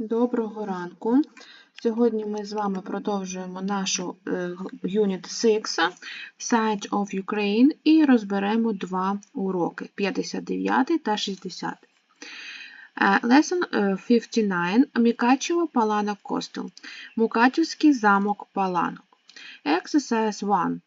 Доброго ранку. Сьогодні ми з вами продовжуємо нашу е, Unit 6 Side of Ukraine і розберемо два уроки 59 та 60. Е, Lesson е, 59 Мікачево Паланок Костел. Мукачевський замок Паланок. Exercise 1.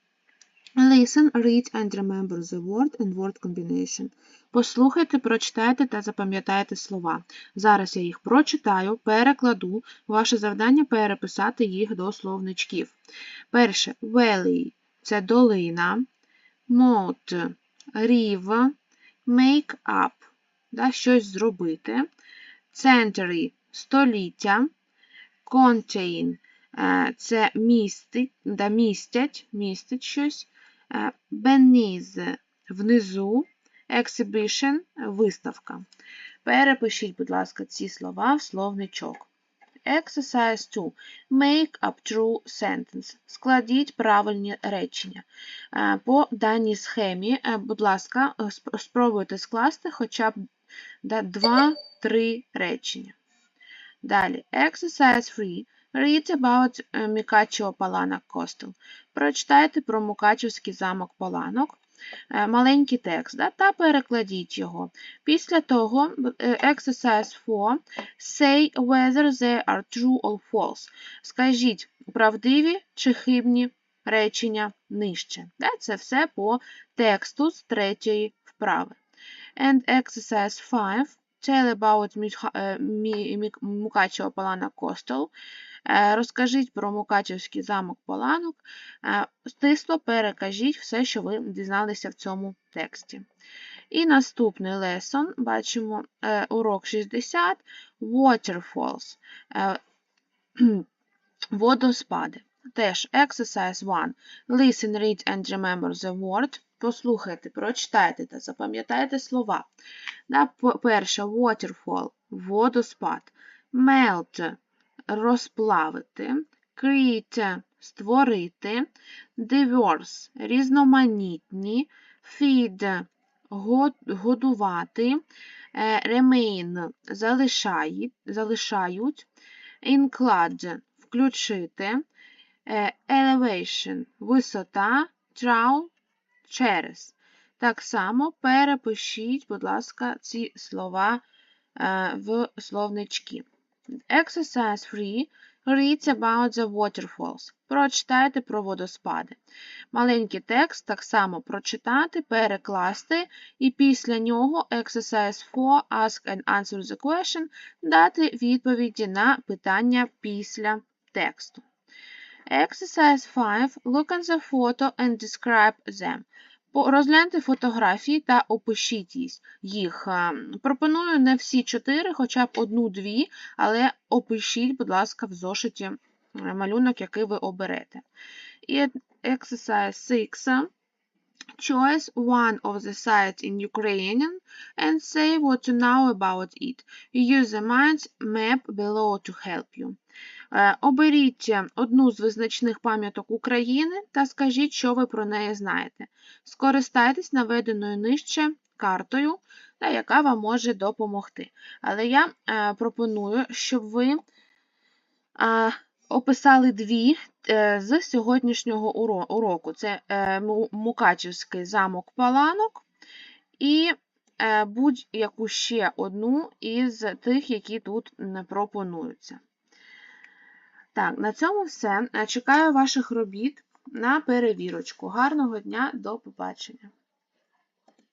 Listen, read and remember the word and word combination. Послухайте, прочитайте та запам'ятайте слова. Зараз я їх прочитаю, перекладу. Ваше завдання переписати їх до словничків. Перше valley – це долина, moat – ріва, make up – да, щось зробити, century – століття, contain – це містить, да, містять, містить щось, Е, beneath – внизу, Exhibition виставка. Перепишіть, будь ласка, ці слова в словничок. Exercise 2. Make up true sentence. Складіть правильні речення. Е, По даній схемі, е, будь ласка, спробуйте скласти хоча б 2-3 речення. Далі, Exercise 3. Read about Мікачево Паланок Костел. Прочитайте про Мукачевський замок Паланок. Е, маленький текст да, та перекладіть його. Після того, exercise 4, say whether they are true or false. Скажіть, правдиві чи хибні речення нижче. Да, Це все по тексту з третьої вправи. And exercise 5, tell about Мукачево Палана Костел. Е, розкажіть про Мукачевський замок Поланок, е, стисло перекажіть все, що ви дізналися в цьому тексті. І наступний лесон, бачимо е, урок 60 Waterfalls. Водоспади. Теж exercise 1. Listen, read and remember the word. Послухайте, прочитайте та запам'ятайте слова. Перше waterfall водоспад. Melt розплавити, create – створити, diverse – різноманітні, feed – годувати, remain – залишають, include – включити, elevation – висота, trawl – через. Так само перепишіть, будь ласка, ці слова в словнички. Exercise 3 reads about the waterfalls. Прочитайте про водоспади. Маленький текст так само прочитати, перекласти, і після нього Exercise 4 Ask and answer the question дати відповіді на питання після тексту. Exercise 5 Look at the photo and describe them. Розгляньте фотографії та опишіть їх. Пропоную не всі чотири, хоча б одну-дві, але опишіть, будь ласка, в зошиті малюнок, який ви оберете. І exercise 6. Choose one of the sites in Ukrainian and say what you know about it. Use the mind map below to help you. Е, оберіть одну з визначних пам'яток України та скажіть, що ви про неї знаєте. Скористайтесь наведеною нижче картою, яка вам може допомогти. Але я е, пропоную, щоб ви описали дві е, з сьогоднішнього уроку: це Мукачівський замок Паланок і будь-яку ще одну із тих, які тут пропонуються. Так, на цьому все. Чекаю ваших робіт на перевірочку. Гарного дня, до побачення!